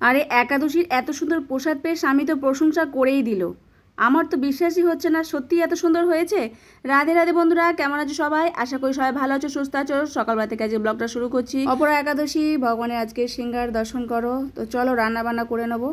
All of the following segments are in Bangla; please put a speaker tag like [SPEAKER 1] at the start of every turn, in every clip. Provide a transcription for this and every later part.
[SPEAKER 1] আরে একাদশীর এত সুন্দর প্রসাদ পেয়ে স্বামী তো প্রশংসা করেই দিল। আমার তো বিশ্বাসই হচ্ছে না, সত্যি এত সুন্দর হয়েছে? রাধে রাধে বন্ধুরা, কেমন আছো সবাই? আশা করি সবাই ভালো আছো, সুস্থ আছো। সকালবেলা থেকে আজকে ব্লগটা শুরু করছি। অপরা একাদশী, ভগবানের আজকে সিঙ্গার দর্শন করো। তো চলো রান্না বান্না করে নেব।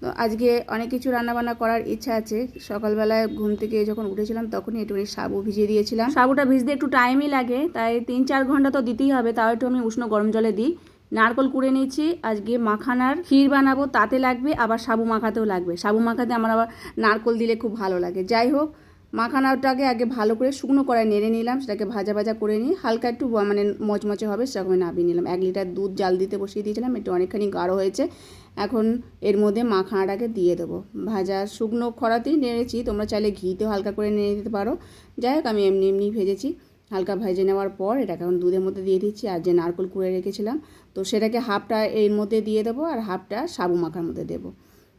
[SPEAKER 1] তো আজকে অনেক কিছু রান্নাবান্না করার ইচ্ছা আছে। সকালবেলায় ঘুম থেকে যখন উঠেছিলাম, তখনই একটুখানি সাবু ভিজিয়ে দিয়েছিলাম। সাবুটা ভিজতে একটু টাইমই লাগে, তাই তিন চার ঘণ্টা তো দিতেই হবে, তাও একটু আমি উষ্ণ গরম জলে দিই। নারকল কুড়ে নিয়েছি, আজকে মাখানার ক্ষীর বানাবো, তাতে লাগবে, আবার সাবু মাখাতেও লাগবে। সাবু মাখাতে আমার আবার নারকল দিলে খুব ভালো লাগে। যাই হোক, মাখানাটাকে আগে ভালো করে শুকনো করায় নেড়ে নিলাম, সেটাকে ভাজা ভাজা করে নিয়ে হালকা একটু মানে মচমচে হবে সেরকম নামিয়ে নিলাম। এক লিটার দুধ জাল দিতে বসিয়ে দিয়েছিলাম, একটু অনেকখানি গাঢ় হয়েছে। এখন এর মধ্যে মাখানাটাকে দিয়ে দেবো। ভাজা শুকনো খরাতেই নেড়েছি, তোমরা চাইলে ঘিতেও হালকা করে নেড়ে দিতে পারো। যাই হোক, আমি এমনি এমনি ভেজেছি। হালকা ভেজে নেওয়ার পর এটাকে এখন দুধের মধ্যে দিয়ে দিচ্ছি আর যে নারকল কুড়ে রেখেছিলাম, তো সেটাকে হাফটা এর মধ্যে দিয়ে দেবো আর হাফটা সাবু মাখার মধ্যে দেবো।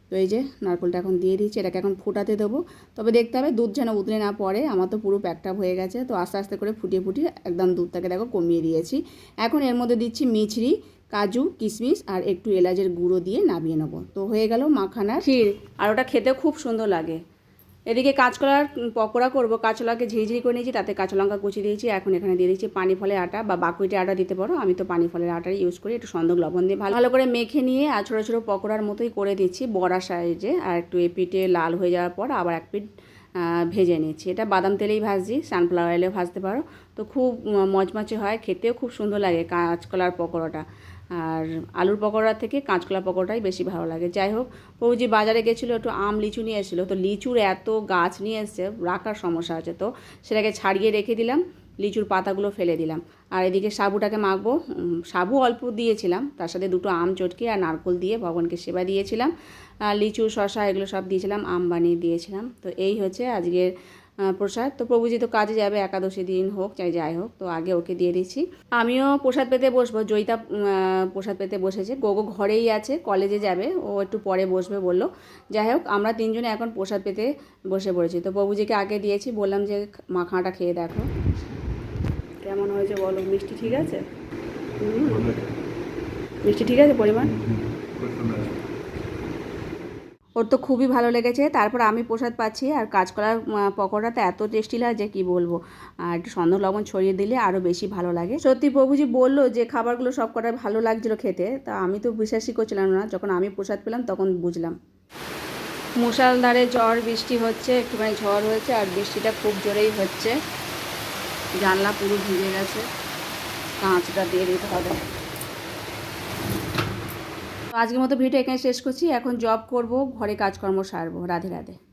[SPEAKER 1] তো এই যে নারকলটা এখন দিয়ে দিচ্ছি, এটাকে এখন ফোটাতে দেবো। তবে দেখতে হবে দুধ যেন উতলে না পড়ে, আমার তো পুরো প্যাকটাপ হয়ে গেছে, তো আস্তে আস্তে করে ফুটিয়ে ফুটিয়ে একদম দুধটাকে দেখো কমিয়ে দিয়েছি। এখন এর মধ্যে দিচ্ছি মিছরি, কাজু, কিশমিশ আর একটু এলাচের গুঁড়ো দিয়ে নামিয়ে নেব। তো হয়ে গেল মাখানার ক্ষীর, আর ওটা খেতে খুব সুন্দর লাগে। এদিকে কাঁচকলার পকোড়া করব কাঁচকলাকে ঝিরিঝিরি করে নিয়েছি, তাতে কাঁচা লঙ্কা কুচি দিয়েছি, এখন এখানে দিয়ে দিচ্ছি পানি ফলের আটা বা বাকুইটে আটা দিতে পারো, আমি তো পানি ফলের আটাই ইউজ করি, একটু সন্দক লবণ দিয়ে ভালো ভালো করে মেখে নিয়ে আর ছোটো ছোটো পকোড়ার মতোই করে দিচ্ছি, বড়া সাইজে, আর একটু এ পিঠে লাল হয়ে যাওয়ার পর আবার এক পিঠ ভেজে নিচ্ছি, এটা বাদাম তেলেই ভাজছি, সানফ্লাওয়ার অয়েলেও ভাজতে পারো, তো খুব মচমচে হয়, খেতেও খুব সুন্দর লাগে কাঁচকলার পকোড়াটা আর আলুর পকোড়া থেকে কাঁচকলা পকোড়াই বেশি ভালো লাগে। যাই হোক, প্রভুজি বাজারে গেছিল, একটু আম, লিচু নিয়ে এসেছিল। তো লিচুর এত গাছ নিয়ে এসছে, রাখার সমস্যা আছে তো। সেটাকে ছাড়িয়ে রেখে দিলাম, লিচুর পাতাগুলো ফেলে দিলাম। আর এদিকে সাবুটাকে মাখবো। সাবু অল্প দিয়েছিলাম, তার সাথে দুটো আম চটকে আর নারকল দিয়ে ভগবানকে সেবা দিয়েছিলাম। লিচু শশা এগুলো সব দিয়েছিলাম, আম বানিয়ে দিয়েছিলাম। তো এই হচ্ছে আজকের প্রসাদ। তো প্রভুজি তো কাজে যাবে একাদশী দিন হোক চাই যাই হোক তো আগে ওকে দিয়ে দিচ্ছি। আমিও প্রসাদ পেতে বসবো জয়িতা প্রসাদ পেতে বসেছে। গোগো ঘরেই আছে কলেজে যাবে ও একটু পরে বসবে বলল। যাই হোক আমরা তিনজনে এখন প্রসাদ পেতে বসে পড়েছি। তো প্রভুজিকে আগে দিয়েছি বললাম যে মাখাটা খেয়ে দেখো। কেমন হয়েছে বলো? মিষ্টি ঠিক আছে? মিষ্টি ঠিক আছে পরিমাণ? ওর তো খুবই ভালো লেগেছে। তারপর আমি প্রসাদ পাচ্ছি আর কাঁচকলার আহ, পকোড়াটা এত টেস্টি লাগে যে কী বলব? আর একটু সন্দেহ লবণ ছড়িয়ে দিলে আরও বেশি ভালো লাগে। সত্যি প্রভুজি বলল যে খাবারগুলো সব কটা ভালো লাগছিল খেতে। তা আমি তো বিশ্বাসই করছিলাম না। যখন আমি প্রসাদ পেলাম তখন বুঝলাম। মুষালধারে ঝড় বৃষ্টি হচ্ছে একটুখানি ঝড় হয়েছে আর বৃষ্টিটা খুব জোরেই হচ্ছে। জানলা পুরো ভিজে গেছে। কাঁচটা দিয়ে দিতে হবে। আজকের মতো ভিডিও এখানে শেষ করছি। এখন জব করব ঘরে কাজকর্ম সারবো। রাধে রাধে।